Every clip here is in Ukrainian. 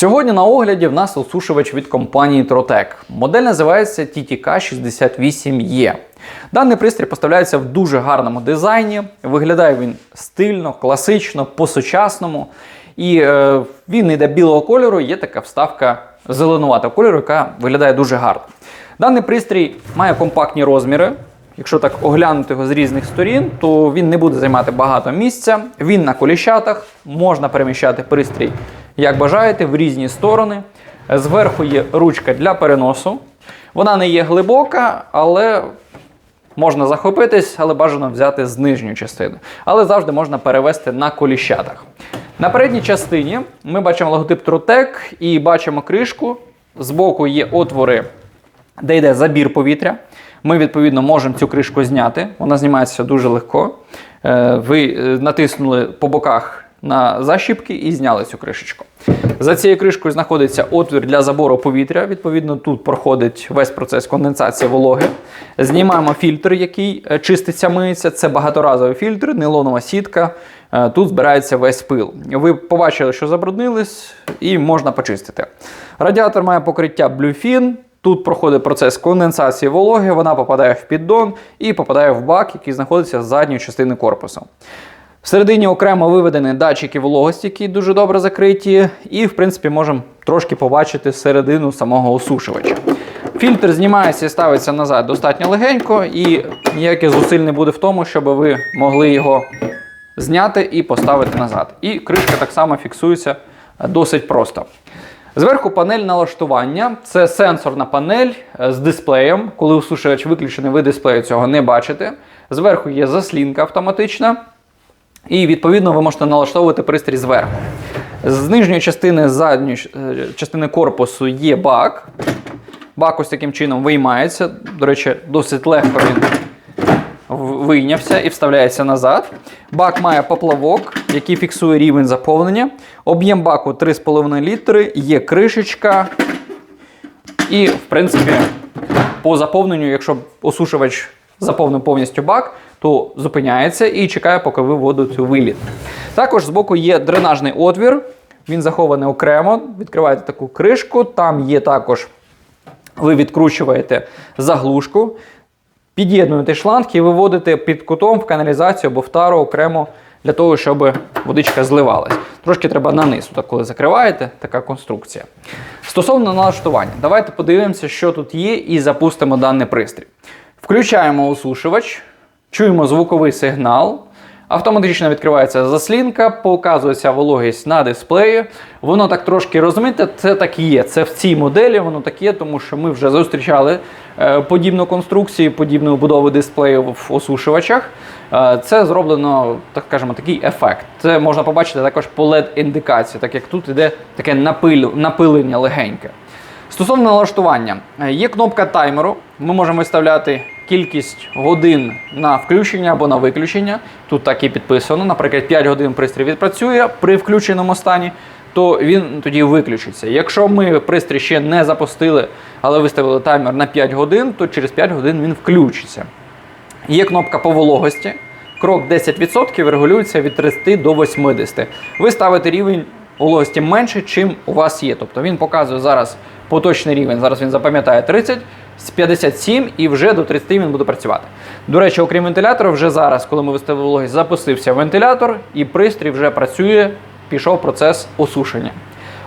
Сьогодні на огляді в нас осушувач від компанії Trotec. Модель називається TTK68E. Даний пристрій поставляється в дуже гарному дизайні. Виглядає він стильно, класично, по-сучасному. І е, він йде білого кольору, є така вставка зеленуватого кольору, яка виглядає дуже гарно. Даний пристрій має компактні розміри. Якщо так оглянути його з різних сторін, то він не буде займати багато місця. Він на коліщатах, можна переміщати пристрій, як бажаєте, в різні сторони. Зверху є ручка для переносу. Вона не є глибока, але можна захопитись, але бажано взяти з нижньої частини. Але завжди можна перевести на коліщатах. На передній частині ми бачимо логотип Trotec і бачимо кришку. Збоку є отвори, де йде забір повітря. Ми, відповідно, можемо цю кришку зняти. Вона знімається дуже легко. Е, Ви е, натиснули по боках на защіпки і зняли цю кришечку. За цією кришкою знаходиться отвір для забору повітря. Відповідно, тут проходить весь процес конденсації вологи. Знімаємо фільтр, який е, чиститься, миється. Це багаторазовий фільтр, нейлонова сітка. Е, Тут збирається весь пил. Ви побачили, що забруднились, і можна почистити. Радіатор має покриття Bluefin. Тут проходить процес конденсації вологи, вона попадає в піддон і попадає в бак, який знаходиться з задньої частини корпусу. Всередині окремо виведені датчики вологості, які дуже добре закриті, і, в принципі, можемо трошки побачити середину самого осушувача. Фільтр знімається і ставиться назад достатньо легенько, і ніяких зусиль не буде в тому, щоб ви могли його зняти і поставити назад. І кришка так само фіксується досить просто. Зверху панель налаштування. Це сенсорна панель е, з дисплеєм. Коли осушувач виключений, ви дисплею цього не бачите. Зверху є заслінка автоматична. І відповідно ви можете налаштовувати пристрій зверху. З нижньої частини задньої е, частини корпусу є бак. Бак ось таким чином виймається. До речі, досить легко він вийнявся і вставляється назад. Бак має поплавок, який фіксує рівень заповнення. Об'єм баку 3,5 літри, є кришечка. І, в принципі, по заповненню, якщо осушувач заповнив повністю бак, то зупиняється і чекає, поки ви цю виліт. Також збоку є дренажний отвір, він захований окремо. Відкриваєте таку кришку, там є також ви відкручуєте заглушку, під'єднуєте шланг і виводите під кутом в каналізацію або в тару окремо для того, щоб водичка зливалась. Трошки треба наниз, так коли закриваєте, така конструкція. Стосовно налаштування, давайте подивимося, що тут є, і запустимо даний пристрій. Включаємо осушувач, чуємо звуковий сигнал. Автоматично відкривається заслінка, показується вологість на дисплеї. Воно так трошки розмите, це так і є. Це в цій моделі воно так є, тому що ми вже зустрічали е, подібну конструкцію, подібну будову дисплею в осушувачах. Е, це зроблено, так скажемо, такий ефект. Це можна побачити також по LED-індикації, так як тут іде таке напилю- напилення легеньке. Стосовно налаштування, е, є кнопка таймеру. Ми можемо виставляти кількість годин на включення або на виключення. Тут так і підписано. Наприклад, 5 годин пристрій відпрацює при включеному стані, то він тоді виключиться. Якщо ми пристрій ще не запустили, але виставили таймер на 5 годин, то через 5 годин він включиться. Є кнопка по вологості. Крок 10% регулюється від 30 до 80. Ви ставите рівень вологості менше, чим у вас є. Тобто він показує зараз поточний рівень. Зараз він запам'ятає 30, з 57 і вже до 30 він буде працювати. До речі, окрім вентилятора, вже зараз, коли ми виставили вологість, запустився вентилятор і пристрій вже працює, пішов процес осушення.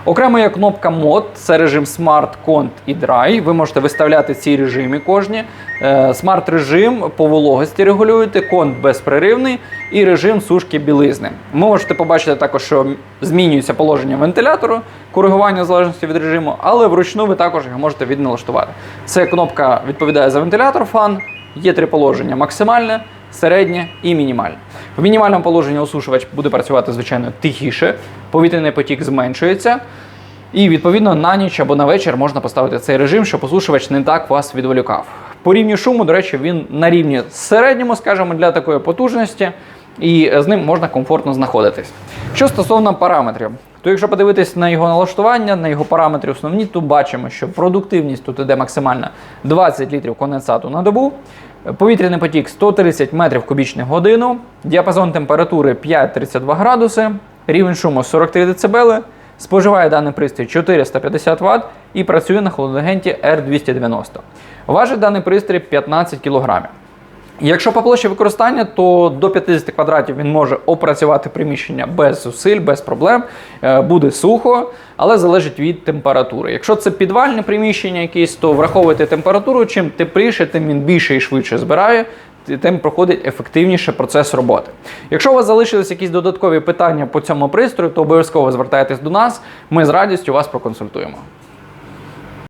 Окремо є кнопка мод, це режим Smart, Cont і Dry. Ви можете виставляти ці режими кожні. Смарт режим по вологості регулюєте, конт безпреривний і режим сушки білизни. Ви можете побачити також, що змінюється положення вентилятору, коригування в залежності від режиму, але вручну ви також його можете відналаштувати. Це кнопка відповідає за вентилятор фан. Є три положення: максимальне, середнє і мінімальне. В мінімальному положенні осушувач буде працювати, звичайно, тихіше, повітряний потік зменшується. І відповідно на ніч або на вечір можна поставити цей режим, щоб осушувач не так вас відволікав. По рівню шуму, до речі, він на рівні середньому, скажімо, для такої потужності, і з ним можна комфортно знаходитись. Що стосовно параметрів, то якщо подивитись на його налаштування, на його параметри основні, то бачимо, що продуктивність тут іде максимальна 20 літрів конденсату на добу. Повітряний потік 130 метрів кубічних годину, діапазон температури 5-32 градуси, рівень шуму 43 дБ, Споживає даний пристрій 450 Вт і працює на холодагенті R290. Важить даний пристрій 15 кг. Якщо по площі використання, то до 50 квадратів він може опрацювати приміщення без зусиль, без проблем, Е, буде сухо, але залежить від температури. Якщо це підвальне приміщення якесь, то враховуйте температуру, чим тепліше, тим він більше і швидше збирає. Тим проходить ефективніше процес роботи. Якщо у вас залишились якісь додаткові питання по цьому пристрою, то обов'язково звертайтесь до нас. Ми з радістю вас проконсультуємо.